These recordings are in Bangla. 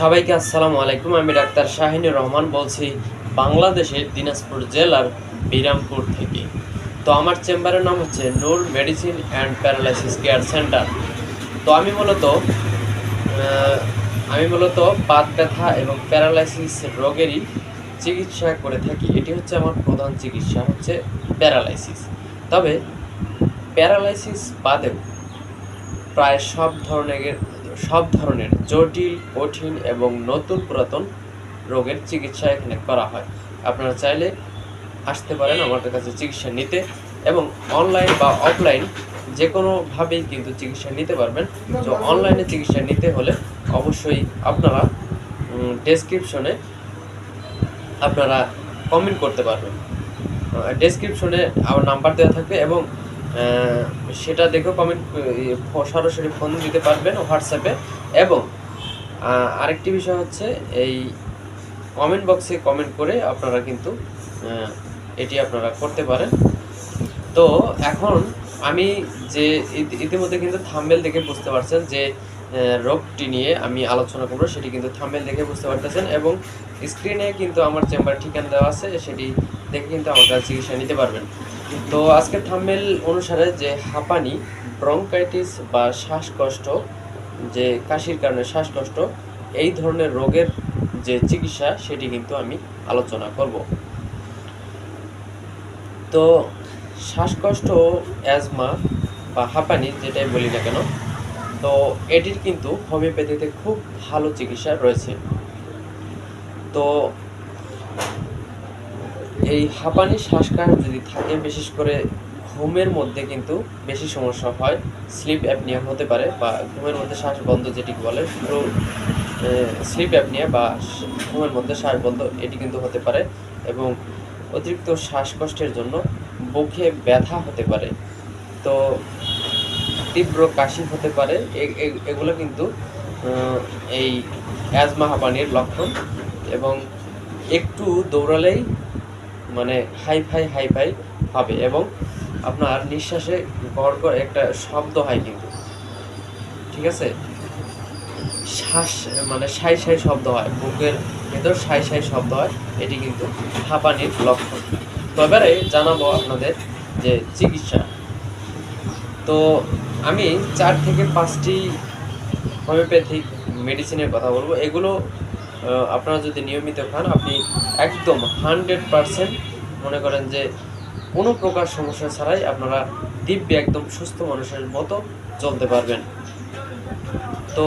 সবাইকে আসসালামু আলাইকুম, আমি ডাক্তার শাহিনুর রহমান বলছি বাংলাদেশের দিনাজপুর জেলার বিরামপুর থেকে। তো আমার চেম্বারের নাম হচ্ছে Noor medicine and paralysis care centre. তো আমি মূলত আমি মূলত বাত ব্যথা এবং প্যারালাইসিস রোগেরই চিকিৎসা করে থাকি। এটি হচ্ছে আমার প্রধান চিকিৎসা, হচ্ছে প্যারালাইসিস। তবে প্যারালাইসিস বাদেও প্রায় সব ধরনের সব ধরনের জটিল, কঠিন এবং নতুন পুরাতন রোগের চিকিৎসা এখানে করা হয়। আপনারা চাইলে আসতে পারেন আমাদের কাছে চিকিৎসা নিতে এবং অনলাইন বা অফলাইন যে কোনোভাবেই কিন্তু চিকিৎসা নিতে পারবেন। তো অনলাইনে চিকিৎসা নিতে হলে অবশ্যই আপনারা ডেসক্রিপশনে আপনারা কমেন্ট করতে পারবেন। ডেসক্রিপশনে আমার নাম্বার দেওয়া থাকবে এবং সেটা দেখেও কমেন্ট সরাসরি ফোন দিতে পারবেন হোয়াটসঅ্যাপে এবং আরেকটি বিষয় হচ্ছে, এই কমেন্ট বক্সে কমেন্ট করে আপনারা কিন্তু এটি আপনারা করতে পারেন। তো এখন আমি যে ইতি- ইতিমধ্যে কিন্তু থাম্বেল দেখে বুঝতে পারছেন যে রোগটি নিয়ে আমি আলোচনা করব, সেটি কিন্তু থাম্বেল দেখে বুঝতে পারতেছেন এবং স্ক্রিনে কিন্তু আমার চেম্বার ঠিকানা দেওয়া আছে, সেটি দেখে কিন্তু আমার কাছে চিকিৎসা নিতে পারবেন। তো আজকের থাম্বেল অনুসারে যে হাঁপানি, ব্রঙ্কাইটিস বা শ্বাসকষ্ট, যে কাশির কারণে শ্বাসকষ্ট, এই ধরনের রোগের যে চিকিৎসা, সেটি কিন্তু আমি আলোচনা করব। তো শ্বাসকষ্ট, অ্যাজমা বা হাঁপানি যেটাই বলি না কেন, তো এটির কিন্তু হোমিওপ্যাথিতে খুব ভালো চিকিৎসা রয়েছে। তো এই হাঁপানি শ্বাসকাশ যদি থাকে, বিশেষ করে ঘুমের মধ্যে কিন্তু বেশি সমস্যা হয়, স্লিপ অ্যাপনিয়া হতে পারে বা ঘুমের মধ্যে শ্বাস বন্ধ যেটি বলে স্লিপ অ্যাপনিয়া বা ঘুমের মধ্যে শ্বাস বন্ধ এটি কিন্তু হতে পারে এবং অতিরিক্ত শ্বাসকষ্টের জন্য বুকে ব্যথা হতে পারে। তো তীব্র কাশি হতে পারে এগুলো কিন্তু এই অ্যাজমা হাঁপানির লক্ষণ এবং একটু দৌড়ালেই মানে হাই ফাই হাই ফাই হবে এবং আপনার নিঃশ্বাসে গড় করে একটা শব্দ হয় কিন্তু। ঠিক আছে? শ্বাস মানে সাই সাই শব্দ হয়। বুকের ভেতর সাই সাই শব্দ হয়। এটি কিন্তু হাঁপানির লক্ষণ। তো এবারে জানাব আপনাদের যে চিকিৎসা। তো আমি চার থেকে পাঁচটি হোমিওপ্যাথিক মেডিসিনের কথা বলব। এগুলো আপনারা যদি নিয়মিত খান, আপনি একদম হান্ড্রেড পারসেন্ট মনে করেন যে কোনো প্রকার সমস্যা ছাড়াই আপনারা দিব্যে একদম সুস্থ মানুষের মতো চলতে পারবেন। তো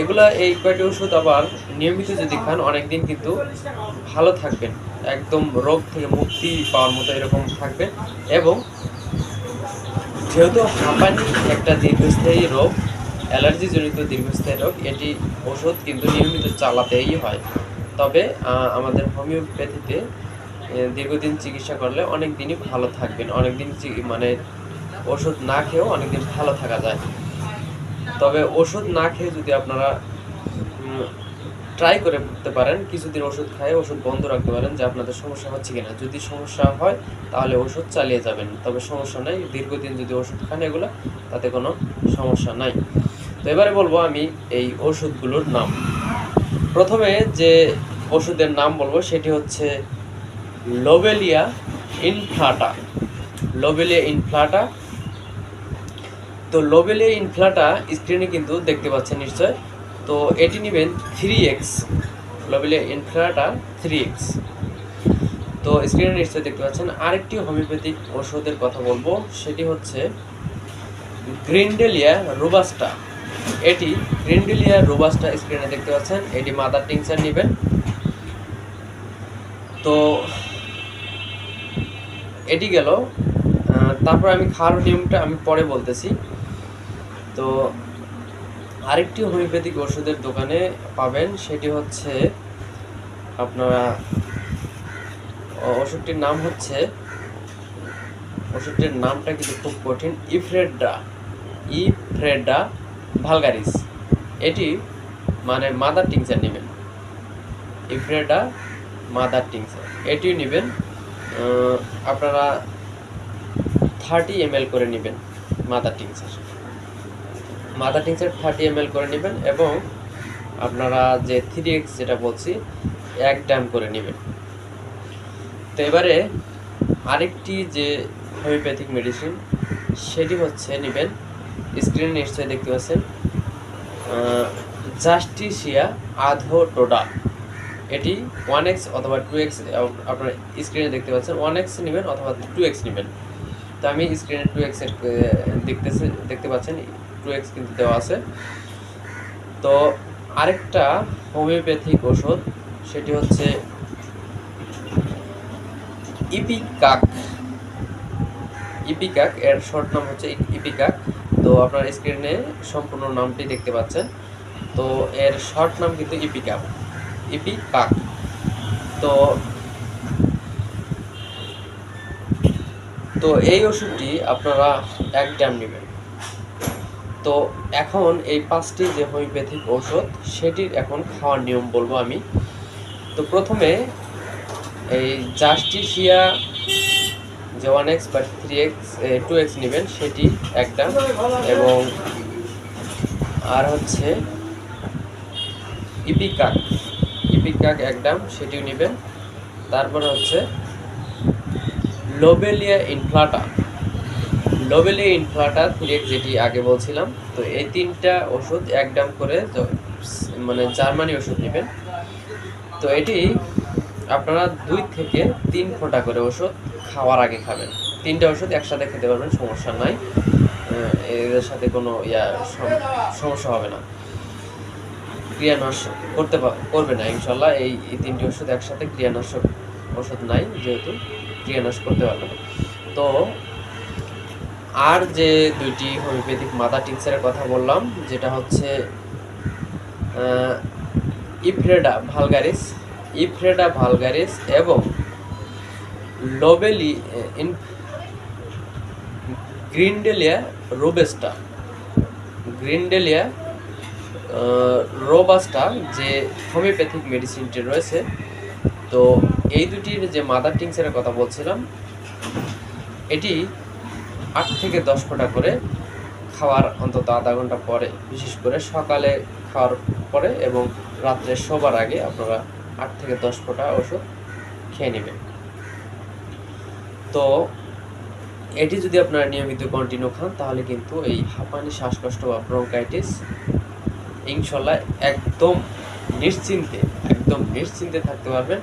এগুলা এই কয়টি ওষুধ আবার নিয়মিত যদি খান, অনেকদিন কিন্তু ভালো থাকবেন একদম রোগ থেকে মুক্তি পাওয়ার মতো এরকম থাকবেন এবং যেহেতু হাঁপানি একটা দীর্ঘস্থায়ী রোগ অ্যালার্জি জনিত দীর্ঘস্থায়ী রোগ, এটি ওষুধ কিন্তু নিয়মিত চালাতেই হয়। তবে আমাদের হোমিওপ্যাথিতে দীর্ঘদিন চিকিৎসা করলে অনেক দিনই ভালো থাকবেন। অনেক দিন মানে ওষুধ না খেয়েও অনেক দিন ভালো থাকা যায়। তবে ওষুধ না খেয়ে যদি আপনারা ট্রাই করে করতে পারেন, কিছুদিন ওষুধ খায় ওষুধ বন্ধ রাখতে পারেন যে আপনাদের সমস্যা হচ্ছে কিনা। যদি সমস্যা হয়, তাহলে ওষুধ চালিয়ে যাবেন। তবে সমস্যা নাই। দীর্ঘদিন যদি ওষুধ খান এগুলো, তাতে কোনো সমস্যা নাই। তো এবারে বলব আমি এই ওষুধগুলোর নাম। প্রথমে যে ওষুধের নাম বলব, সেটি হচ্ছে লোবেলিয়া ইনফ্লাটা। লোবেলিয়া ইনফ্লাটা। তো লোবেলিয়া ইনফ্লাটা স্ক্রিনে কিন্তু দেখতে পাচ্ছেন নিশ্চয়। তো এটি নেবেন three X. Lobelia inflata three X. তো স্ক্রিনে নিশ্চয় দেখতে পাচ্ছেন, আরেকটি হোমিওপ্যাথিক ওষুধের কথা বলব, সেটি হচ্ছে গ্রিন্ডেলিয়া রোবাস্টা। এটি গ্রিন্ডেলিয়া রোবাস্টা স্ক্রিনে দেখতে পাচ্ছেন। এটি মাদার টিংচার নেবেন। তো এটি গেল। তারপর আমি খাওয়ার নিয়মটা আমি পরে বলতেছি। তো আরেকটি হোমিওপ্যাথিক ওষুধের দোকানে পাবেন, সেটি হচ্ছে আপনারা ওষুধটির নাম হচ্ছে, ওষুধটির নামটা কিন্তু খুব কঠিন, ইফ্রেডা। ইফ্রেডা ভালগারিস। এটি মানে মাদার টিংচার নেবেন। ইফ্রেডা মাদার টিংচার এটিও নেবেন আপনারা থার্টি এম করে নেবেন mother tincture mother tincture thirty M করে নেবেন এবং আপনারা যে থ্রি এক্স যেটা বলছি, এক ড্যাম করে নেবেন। তো এবারে আরেকটি যে হোমিওপ্যাথিক মেডিসিন সেটি হচ্ছে নেবেন স্ক্রিনে নিশ্চয়ই দেখতে পাচ্ছেন জাস্টিসিয়া আধো টোডা এটি ওয়ান এক্স অথবা টু এক্স আপনার স্ক্রিনে দেখতে পাচ্ছেন ওয়ান এক্স নেবেন অথবা টু এক্স নেবেন। তো আমি স্ক্রিনে টু এক্সের দেখতেছে, দেখতে পাচ্ছেন টু এক্স কিন্তু দেওয়া আছে। তো আরেকটা হোমিওপ্যাথিক ওষুধ, সেটি হচ্ছে ইপিকাক ইপিকাক এর শর্ট নাম হচ্ছে ইপিকাক তো আপনার স্ক্রিনে সম্পূর্ণ নামটি দেখতে পাচ্ছেন। তো এর শর্ট নাম কিন্তু ইপিকাক ইপিকাক তো তো এই ওষুধটি আপনারা এক ড্যাম নেবেন। তো এখন এই পাঁচটি যে হোমিওপ্যাথিক ঔষধ সেটির এখন খাওয়ার নিয়ম বলব আমি। তো প্রথমে এই জাস্টিসিয়া যে ওয়ান এক্স বা থ্রি এক্স টু এক্স নেবেন, সেটি একটা। এবং আর হচ্ছে ইপিকাক ইপিকাক একদম সেটিও নেবেন। তারপর হচ্ছে lobelia inflata lobelia inflata three X যেটি আগে বলছিলাম, তো এই তিনটা ওষুধ একদম করে জ- মানে জার্মানি ওষুধ নেবেন। তো এটি আপনারা দুই থেকে তিন ফোঁটা করে ওষুধ খাওয়ার আগে খাবেন। তিনটা ওষুধ একসাথে খেতে পারবেন, সমস্যা নাই। এদের সাথে কোনো ইয়া, সম- সমস্যা হবে না। ক্রিয়ানাশক করতে করবে না, ইনশাল্লাহ। এই তিনটি ওষুধ একসাথে ক্রিয়ানাশক ওষুধ নাই, যেহেতু ক্রিয়ানাশ করতে পারবে না। তো, আর যে দুইটি হোমিওপ্যাথিক মাদা টিংসারের কথা বললাম, যেটা হচ্ছে ইফ্রেডা ভালগারিস ইফ্রেডা ভালগারিস এবং লোবেলি ইন গ্রিনডেলিয়া রোবেস্টা গ্রিনডেলিয়া রোবাস্টা যে হোমিওপ্যাথিক মেডিসিনটি রয়েছে, তো এই দুটির যে মাদার টিংসের কথা বলছিলাম, এটি আট থেকে দশ ফোঁটা করে খাওয়ার অন্তত আধা ঘণ্টা পরে, বিশেষ করে সকালে খাওয়ার পরে এবং রাত্রে শোবার আগে আপনারা আট থেকে দশ ফোঁটা ওষুধ খেয়ে নেবেন। তো এটি যদি আপনারা নিয়মিত কন্টিনিউ খান, তাহলে কিন্তু এই হাঁপানি, শ্বাসকষ্ট বা ব্রঙ্কাইটিস ইনশাল্লাহ একদম নিশ্চিন্তে একদম নিশ্চিন্তে থাকতে পারবেন।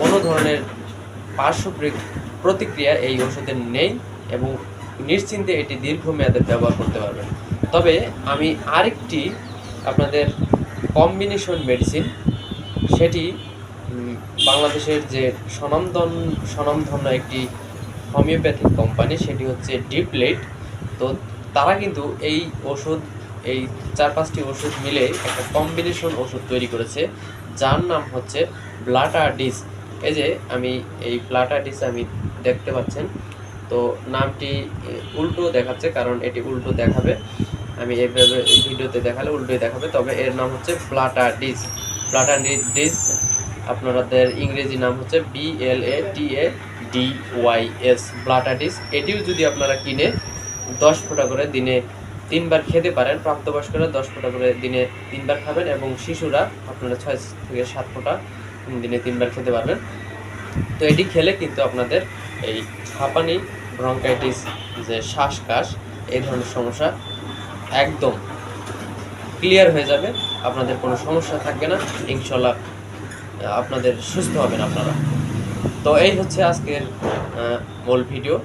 কোনো ধরনের পার্শ্বপ্রিক প্রতিক্রিয়া এই ওষুধের নেই এবং নিশ্চিন্তে এটি দীর্ঘমেয়াদে ব্যবহার করতে পারবেন। তবে আমি আরেকটি আপনাদের কম্বিনেশন মেডিসিন সেটি বাংলাদেশের যে স্বনামধন স্বনামধন্য একটি হোমিওপ্যাথিক কোম্পানি, সেটি হচ্ছে ডিপলেট তো তারা কিন্তু এই ওষুধ, এই চার পাঁচটি ওষুধ মিলে একটা কম্বিনেশন ওষুধ তৈরি করেছে, যার নাম হচ্ছে ব্লাটাডিস এই যে আমি এই ব্লাটাডিস আমি দেখতে পাচ্ছেন, তো নামটি উল্টো দেখাচ্ছে, কারণ এটি উল্টো দেখাবে। আমি এইভাবে ভিডিওতে দেখালে উল্টোই দেখাবে, তবে এর নাম হচ্ছে ব্লাটাডিস ব্লাটাডিস আপনাদের ইংরেজি নাম হচ্ছে B L A T A D Y S ব্লাটাডিস এটিও যদি আপনারা কিনে দশ ফোঁটা করে দিনে তিনবার খেতে পারেন, প্রাপ্তবয়স্করা দশ ফোঁটা করে দিনে তিনবার খাবেন এবং শিশুরা আপনারা ছয় থেকে সাত ফোঁটা দিনে তিনবার খেতে পারবেন। তো এটি খেলে কিন্তু আপনাদের এই হাঁপানি, ব্রঙ্কাইটিস, যে শ্বাসকাশ এই ধরনের সমস্যা একদম ক্লিয়ার হয়ে যাবে। আপনাদের কোনো সমস্যা থাকবে না। ইনশাল্লাহ আপনাদের সুস্থ হবেন আপনারা। তো এই হচ্ছে আজকের মূল ভিডিও।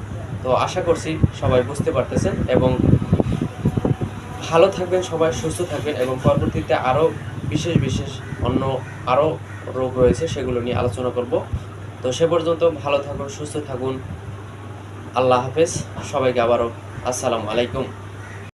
তো আশা করছি সবাই বুঝতে পারতেছেন এবং ভালো থাকবেন, সবাই সুস্থ থাকবেন এবং পরবর্তীতে আরও বিশেষ বিশেষ অন্য আরও রোগ রয়েছে সেগুলো নিয়ে আলোচনা করব। তো সে পর্যন্ত ভালো থাকুন, সুস্থ থাকুন। আল্লাহ হাফেজ। সবাইকে আবারও আসসালামু আলাইকুম।